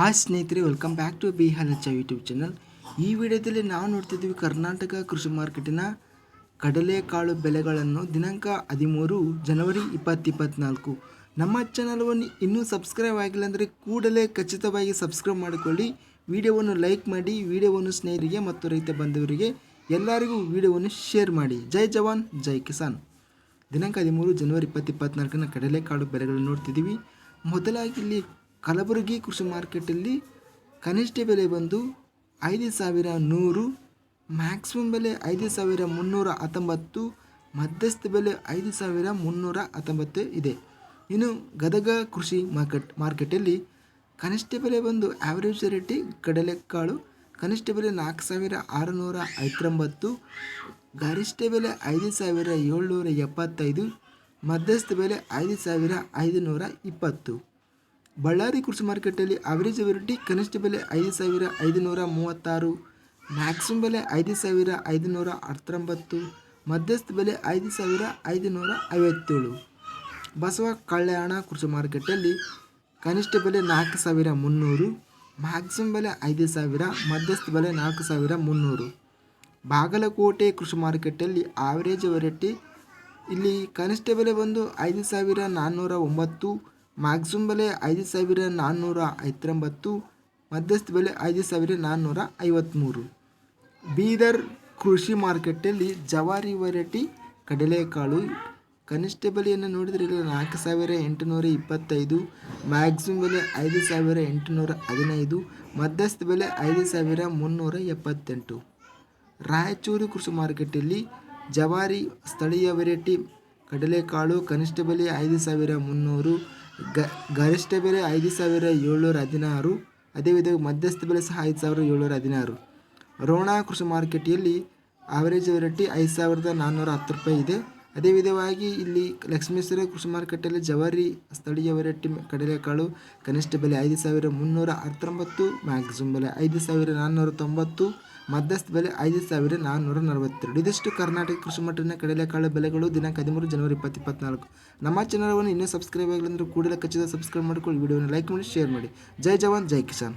Hi ಸ್ನೇಹಿತರೆ welcome back to B ಹಲಚ YouTube channel ಈ ವಿಡಿಯೋದಲ್ಲಿ ನಾವು ನೋಡ್ತಿದ್ದೀವಿ ಕರ್ನಾಟಕ ಕೃಷಿ ಮಾರ್ಕೆಟಿನ ಕಡಲೆಕಾಳು ಬೆಲೆಗಳನ್ನು ದಿನಾಂಕ ಹದಿಮೂರು ಜನವರಿ ಇಪ್ಪತ್ತಿಪ್ಪತ್ನಾಲ್ಕು ನಮ್ಮ ಚಾನಲ್ವನ್ನು ಇನ್ನೂ ಸಬ್ಸ್ಕ್ರೈಬ್ ಆಗಿಲ್ಲ ಅಂದರೆ ಕೂಡಲೇ ಖಚಿತವಾಗಿ ಸಬ್ಸ್ಕ್ರೈಬ್ ಮಾಡಿಕೊಳ್ಳಿ. ವಿಡಿಯೋವನ್ನು ಲೈಕ್ ಮಾಡಿ, ವಿಡಿಯೋವನ್ನು ಸ್ನೇಹಿತರಿಗೆ ಮತ್ತು ರೈತ ಬಂಧುವರಿಗೆ ಎಲ್ಲರಿಗೂ ವಿಡಿಯೋವನ್ನು ಶೇರ್ ಮಾಡಿ. ಜೈ ಜವಾನ್, ಜೈ ಕಿಸಾನ್. ದಿನಾಂಕ ಹದಿಮೂರು ಜನವರಿ ಇಪ್ಪತ್ತಿಪ್ಪತ್ನಾಲ್ಕನ ಕಡಲೆಕಾಳು ಬೆಲೆಗಳನ್ನು ನೋಡ್ತಿದ್ದೀವಿ. ಮೊದಲಾಗಿ ಇಲ್ಲಿ ಕಲಬುರಗಿ ಕೃಷಿ ಮಾರ್ಕೆಟಲ್ಲಿ ಕನಿಷ್ಠ ಬೆಲೆ ಬಂದು ಐದು ಸಾವಿರ ನೂರು ಮ್ಯಾಕ್ಸಿಮಮ್ ಬೆಲೆ ಐದು ಸಾವಿರ ಮುನ್ನೂರ ಹತ್ತೊಂಬತ್ತು, ಮಧ್ಯಸ್ಥ ಬೆಲೆ ಐದು ಸಾವಿರ ಮುನ್ನೂರ ಹತ್ತೊಂಬತ್ತು ಇದೆ. ಇನ್ನು ಗದಗ ಕೃಷಿ ಮಾರ್ಕೆಟ್, ಮಾರ್ಕೆಟಲ್ಲಿ ಕನಿಷ್ಠ ಬೆಲೆ ಬಂದು ಆ್ಯಾವ್ರೇಜ್ ರೇಟಿ ಕಡಲೆಕಾಳು ಕನಿಷ್ಠ ಬೆಲೆ ನಾಲ್ಕು ಸಾವಿರ ಆರುನೂರ ಐವತ್ತೊಂಬತ್ತು, ಗರಿಷ್ಠ ಬೆಲೆ ಐದು ಸಾವಿರ ಏಳ್ನೂರ ಎಪ್ಪತ್ತೈದು, ಮಧ್ಯಸ್ಥ ಬೆಲೆ ಐದು ಸಾವಿರ ಐದುನೂರ ಇಪ್ಪತ್ತು. ಬಳ್ಳಾರಿ ಕೃಷಿ ಮಾರುಕಟ್ಟೆಯಲ್ಲಿ ಅವರೇಜ್ ವೆರೈಟಿ ಕನಿಷ್ಠ ಬೆಲೆ ಐದು ಸಾವಿರ ಐದುನೂರ ಮೂವತ್ತಾರು ಮ್ಯಾಕ್ಸಿಮಮ್ ಬೆಲೆ ಐದು ಸಾವಿರ ಐದುನೂರ ಹತ್ತೊಂಬತ್ತು, ಮಧ್ಯಸ್ಥ ಬೆಲೆ ಐದು ಸಾವಿರ ಐದುನೂರ ಐವತ್ತೇಳು. ಬಸವ ಕಲ್ಯಾಣ ಕೃಷಿ ಮಾರ್ಕೆಟಲ್ಲಿ ಕನಿಷ್ಠ ಬೆಲೆ ನಾಲ್ಕು ಸಾವಿರ ಮುನ್ನೂರು ಮ್ಯಾಕ್ಸಿಮಮ್ ಬೆಲೆ ಐದು ಸಾವಿರ, ಮಧ್ಯಸ್ಥ ಬೆಲೆ ನಾಲ್ಕು ಸಾವಿರ ಮುನ್ನೂರು. ಬಾಗಲಕೋಟೆ ಕೃಷಿ ಮಾರುಕಟ್ಟೆಯಲ್ಲಿ ಆವರೇಜ್ ವೆರೈಟಿ ಇಲ್ಲಿ ಕನಿಷ್ಠ ಬೆಲೆ ಬಂದು ಐದು ಸಾವಿರ ನಾನ್ನೂರ ಒಂಬತ್ತು ಮ್ಯಾಕ್ಸಿಮಮ್ ಬೆಲೆ ಐದು ಸಾವಿರ ನಾನ್ನೂರ ಐವತ್ತೊಂಬತ್ತು, ಮಧ್ಯಸ್ಥ ಬೆಲೆ ಐದು ಸಾವಿರ ನಾನ್ನೂರ ಐವತ್ತ್ಮೂರು ಬೀದರ್ ಕೃಷಿ ಮಾರ್ಕೆಟಲ್ಲಿ ಜವಾರಿ ವೆರೈಟಿ ಕಡಲೆಕಾಳು, ಕನಿಷ್ಠ ಬೆಲೆಯನ್ನು ನೋಡಿದರೆ ನಾಲ್ಕು ಸಾವಿರ ಎಂಟುನೂರ ಇಪ್ಪತ್ತೈದು ಮ್ಯಾಕ್ಸಿಮಮ್ ಬೆಲೆ ಐದು ಸಾವಿರ ಎಂಟುನೂರ ಹದಿನೈದು, ಮಧ್ಯಸ್ಥ ಬೆಲೆ ಐದು ಸಾವಿರ ಮುನ್ನೂರ ಎಪ್ಪತ್ತೆಂಟು. ರಾಯಚೂರು ಕೃಷಿ ಮಾರ್ಕೆಟಲ್ಲಿ ಜವಾರಿ ಸ್ಥಳೀಯ ವೆರೈಟಿ ಕಡಲೆಕಾಳು, ಕನಿಷ್ಠ ಬೆಲೆ ಐದು ಸಾವಿರ ಮುನ್ನೂರು ಗ, ಗರಿಷ್ಠ ಬೆಲೆ ಐದು ಸಾವಿರ ಏಳ್ನೂರ ಹದಿನಾರು, ಅದೇ ವಿಧವಾಗಿ ಮಧ್ಯಸ್ಥ ಬೆಲೆ ಸಹ ಐದು ಸಾವಿರ ಏಳ್ನೂರ ಹದಿನಾರು. ರೋಣ ಕೃಷಿ ಮಾರುಕಟ್ಟೆಯಲ್ಲಿ ಆವರೇಜ್ ವೆರೈಟಿ ಐದು ಸಾವಿರದ ನಾನ್ನೂರ ಹತ್ತು ರೂಪಾಯಿ ಇದೆ. ಅದೇ ವಿಧವಾಗಿ ಇಲ್ಲಿ ಲಕ್ಷ್ಮೇಶ್ವರ ಕೃಷಿ ಮಾರುಕಟ್ಟೆಯಲ್ಲಿ ಜವಾರಿ ಸ್ಥಳೀಯ ವೆರೈಟಿ ಕಡಲೆಕಾಳು, ಕನಿಷ್ಠ ಬೆಲೆ ಐದು ಸಾವಿರ ಮುನ್ನೂರ ಹತ್ತೊಂಬತ್ತು ಮ್ಯಾಕ್ಸಿಮಮ್ ಬೆಲೆ ಐದು ಸಾವಿರ ನಾನ್ನೂರ ತೊಂಬತ್ತು, ಮಧ್ಯಸ್ಥ ಬೆಲೆ ಐದು ಸಾವಿರ ನಾನ್ನೂರ ನಲವತ್ತೆರಡು. ಇದಿಷ್ಟು ಕರ್ನಾಟಕ ಕೃಷಿ ಮಟ್ಟಿನ ಕಡಲೆಕಾಳು ಬೆಲೆಗಳು ದಿನಾಂಕ ಹದಿಮೂರು ಜನವರಿ ಇಪ್ಪತ್ತಿಪ್ಪತ್ನಾಲ್ಕು ನಮ್ಮ ಚಾನಲ್ವನ್ನು ಇನ್ನೂ ಸಬ್ಸ್ಕ್ರೈಬ್ ಆಗಲಿಲ್ಲ ಅಂದರೆ ಕೂಡಲೇ ಖಚಿತ ಸಬ್ಸ್ಕ್ರೈಬ್ ಮಾಡಿಕೊಳ್ಳಿ. ವಿಡಿಯೋನ ಲೈಕ್ ಮಾಡಿ ಶೇರ್ ಮಾಡಿ. ಜೈ ಜವಾನ್, ಜೈ ಕಿಸಾನ್.